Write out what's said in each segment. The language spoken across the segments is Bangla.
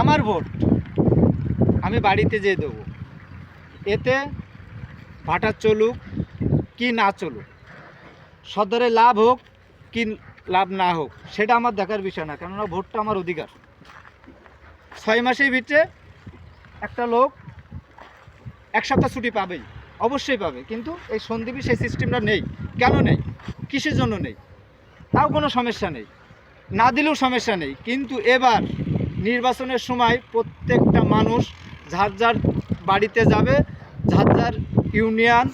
আমার ভোট, আমি বাড়িতে যেয়ে দেবো। এতে ভাটা চলুক কি না চলুক, সদরে লাভ হোক কি লাভ না হোক, সেটা আমার দেখার বিষয় না, কেননা ভোটটা আমার অধিকার। ছয় মাসের ভিতরে একটা লোক এক সপ্তাহ ছুটি পাবেই, অবশ্যই পাবে, কিন্তু এই সন্দীপে সেই সিস্টেমটা নেই। কেন নেই? কিসের জন্য নেই? তাও কোনো সমস্যা নেই। না দিলেও সমস্যা নেই, কিন্তু এবার নির্বাচনের সময় প্রত্যেকটা মানুষ যার যার বাড়িতে যাবে, যার যার ইউনিয়ন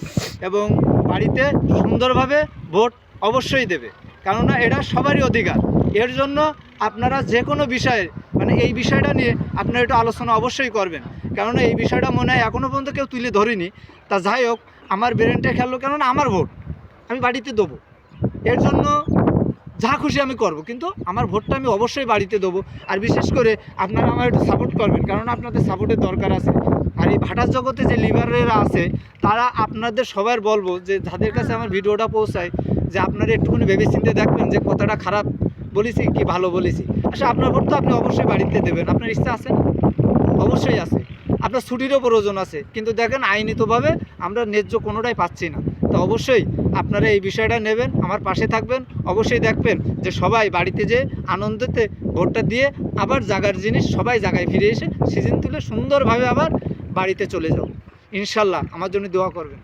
এবং বাড়িতে সুন্দরভাবে ভোট অবশ্যই দেবে। কেননা এটা সবারই অধিকার। এর জন্য আপনারা যে কোনো বিষয়ে মানে এই বিষয়টা নিয়ে আপনারা একটু আলোচনা অবশ্যই করবেন। কেননা এই বিষয়টা মনে হয় এখনও পর্যন্ত কেউ তুলে ধরিনি। তা যাই হোক, আমার ব্রেনটা খেললো কেননা আমার ভোট। আমি বাড়িতে দেবো। এর জন্য যা খুশি আমি করব, কিন্তু আমার ভোটটা আমি অবশ্যই বাড়িতে দেবো। আর বিশেষ করে আপনারা আমার একটু সাপোর্ট করবেন কারণ আপনাদের সাপোর্টের দরকার আছে। আর এই ভাটার জগতে যে লিডাররা আছে, তারা আপনাদের সবার বলব যে, যাদের কাছে আমার ভিডিওটা পৌঁছায়, যে আপনারা একটুখানি ভেবে চিন্তে দেখবেন যে, কথাটা খারাপ বলেছি কি ভালো বলেছি। আসলে আপনার ভোট তো আপনি অবশ্যই বাড়িতে দেবেন, আপনার ইচ্ছা আছে? অবশ্যই আছে। আপনার ছুটিরও প্রয়োজন আছে। কিন্তু দেখেন আইনিতভাবে আমরা ন্যায্য কোনোটাই পাচ্ছি না। তো অবশ্যই আপনারা এই বিষয়টা নেবেন, আমার পাশে থাকবেন। অবশ্যই দেখবেন যে সবাই বাড়িতে যে আনন্দতে ভোটটা দিয়ে আবার জাগার জিনিস সবাই জায়গায় ফিরে এসে সিজন তুলে সুন্দরভাবে আবার বাড়িতে চলে যাও। ইনশাল্লাহ আমার জন্য দোয়া করবেন।